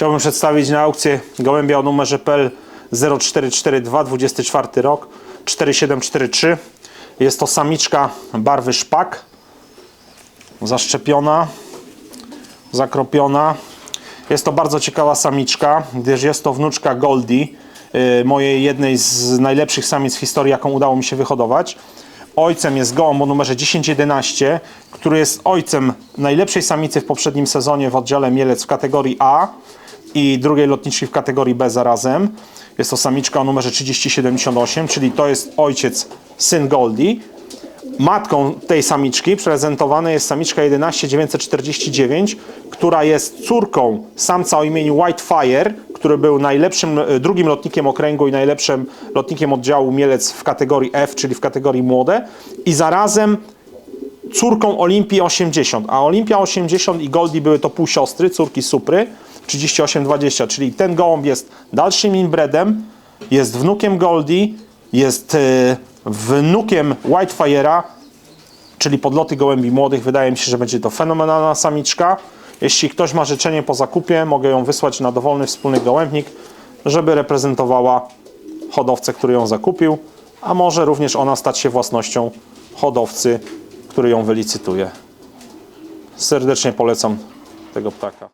Chciałbym przedstawić na aukcję gołębia o numerze PL 0442, 24 rok, 4743. Jest to samiczka barwy szpak, zaszczepiona, zakropiona. Jest to bardzo ciekawa samiczka, gdyż jest to wnuczka Goldie, y, mojej jednej z najlepszych samic w historii, jaką udało mi się wyhodować. Ojcem jest gołąb o numerze 1011, który jest ojcem najlepszej samicy w poprzednim sezonie w oddziale Mielec w kategorii A i drugiej lotniczej w kategorii B zarazem. Jest to samiczka o numerze 3078, czyli to jest ojciec, syn Goldie. Matką tej samiczki prezentowana jest samiczka 11949, która jest córką samca o imieniu Whitefire, który był najlepszym, e, drugim lotnikiem okręgu i najlepszym lotnikiem oddziału Mielec w kategorii F, czyli w kategorii młode. I zarazem córką Olimpii 80, a Olimpia 80 i Goldie były to półsiostry, córki Supry 38-20, czyli ten gołąb jest dalszym inbredem, jest wnukiem Goldie, jest e, wnukiem Whitefire'a, czyli podloty gołębi młodych. Wydaje mi się, że będzie to fenomenalna samiczka. Jeśli ktoś ma życzenie po zakupie, mogę ją wysłać na dowolny wspólny gołębnik, żeby reprezentowała hodowcę, który ją zakupił, a może również ona stać się własnością hodowcy, który ją wylicytuje. Serdecznie polecam tego ptaka.